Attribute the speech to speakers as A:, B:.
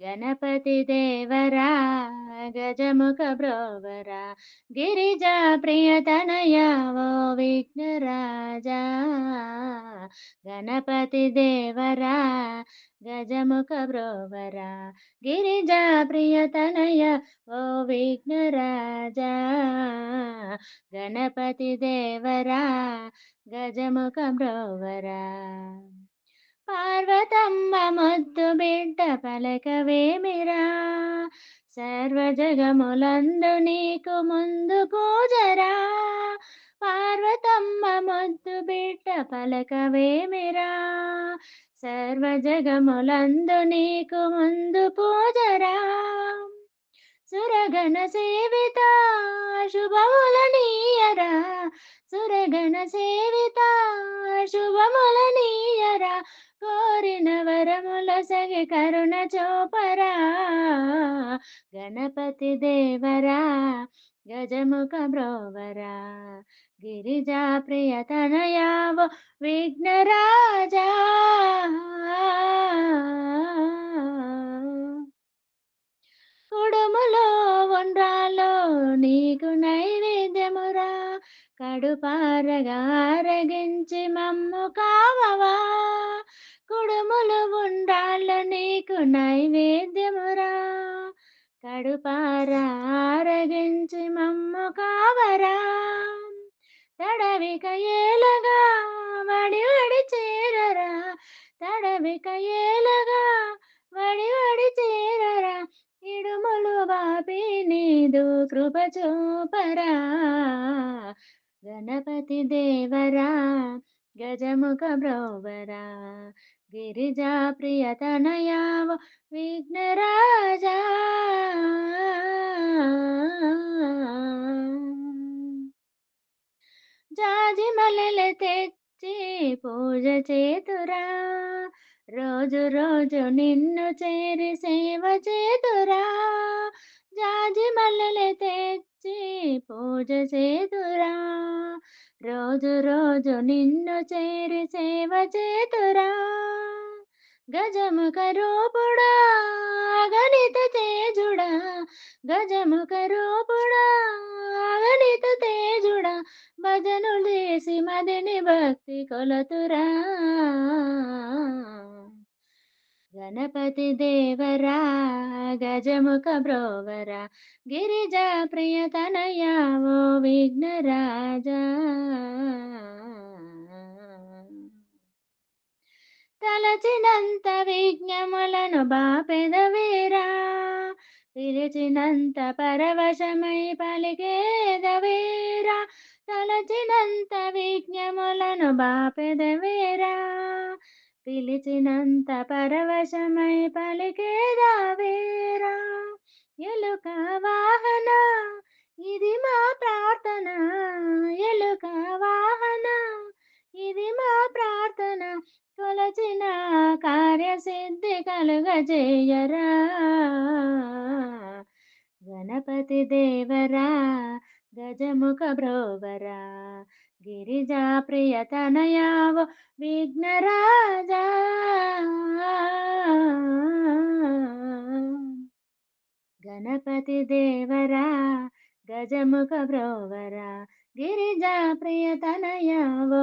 A: గణపతి దేవరా గజముఖ బ్రోవరా గిరిజా ప్రియతనయ ఓ విఘ్నరాజా గణపతి దేవరా గజముఖ బ్రోవరా గిరిజా ప్రియతనయ పార్వతమ్మ ముద్దు బిడ్డ పలకవేమిరా సర్వజగములందు నీకు ముందు పూజరా. పార్వతమ్మ ముద్దు బిడ్డ పలకవేమిరా సర్వజగములందు నీకు ముందు పూజరా. సురగణ సేవిత శుభముల నీయరా సురగణ సేవిత శుభముల నీయరా కోరిన వరముల సగి కరుణ చోపరా. గణపతి దేవరా గజముఖ బ్రోవరా. గిరిజా ప్రియతనయావో విఘ్నరాజా కుడుములో ఉండ్రాలో నీకు నైవేద్యమురా. కడుపారగా అరగించి మమ్ము కావవా. కుడుములు ఉండ్రాళ్ళ నీకు నైవేద్యమురా. కడుపారగించి మమ్ము కావరా. తడవిక ఏలగా వడి వడి చేరరా. తడవిక ఏలగా వడి వడి చేరరా. ఇడుములు బాపి నీదు కృప చూపరా. గణపతి దేవరా గజముఖ బ్రోవరా గిరిజా ప్రియతనయావ విఘ్నరాజా. జాజి మల్లెలు తెచ్చి పూజ చేతురా రోజు రోజు నిన్ను చేరి సేవ చేతురా. జాజి మల్లెలు తెచ్చి పూజ చేతురా రోజు రోజు నిన్ను చేరి సేవ చేతురా. గజముఖ రూపుడా గణిత తేజుడా. గజముఖ రూపుడా గణిత తేజుడా. భజను చేసి మదిని భక్తి కొలతురా. గణపతి దేవరా గజముఖ బ్రోవర గిరిజా ప్రియతనయావో ఓ విఘ్నరాజా. తలచినంత విజ్ఞములను బాపెదవేరా పిలిచినంత పరవశమై పలికేదవేరా తలచినంత విజ్ఞములను బాపెదవేరా పిలిచినంత పరవశమై పలికేదావేరా ఎలుక వాహన ఇది మా ప్రార్థన. ఎలుక వాహన ఇది మా ప్రార్థన. కొలచిన కార్యసిద్ధి కలుగజేయరా. గణపతి దేవరా గజముఖ బ్రోవరా గిరిజా ప్రియతనయావో విఘ్నరాజా గణపతి దేవరా గజముఖ బ్రోవరా గిరిజా ప్రియతనయావో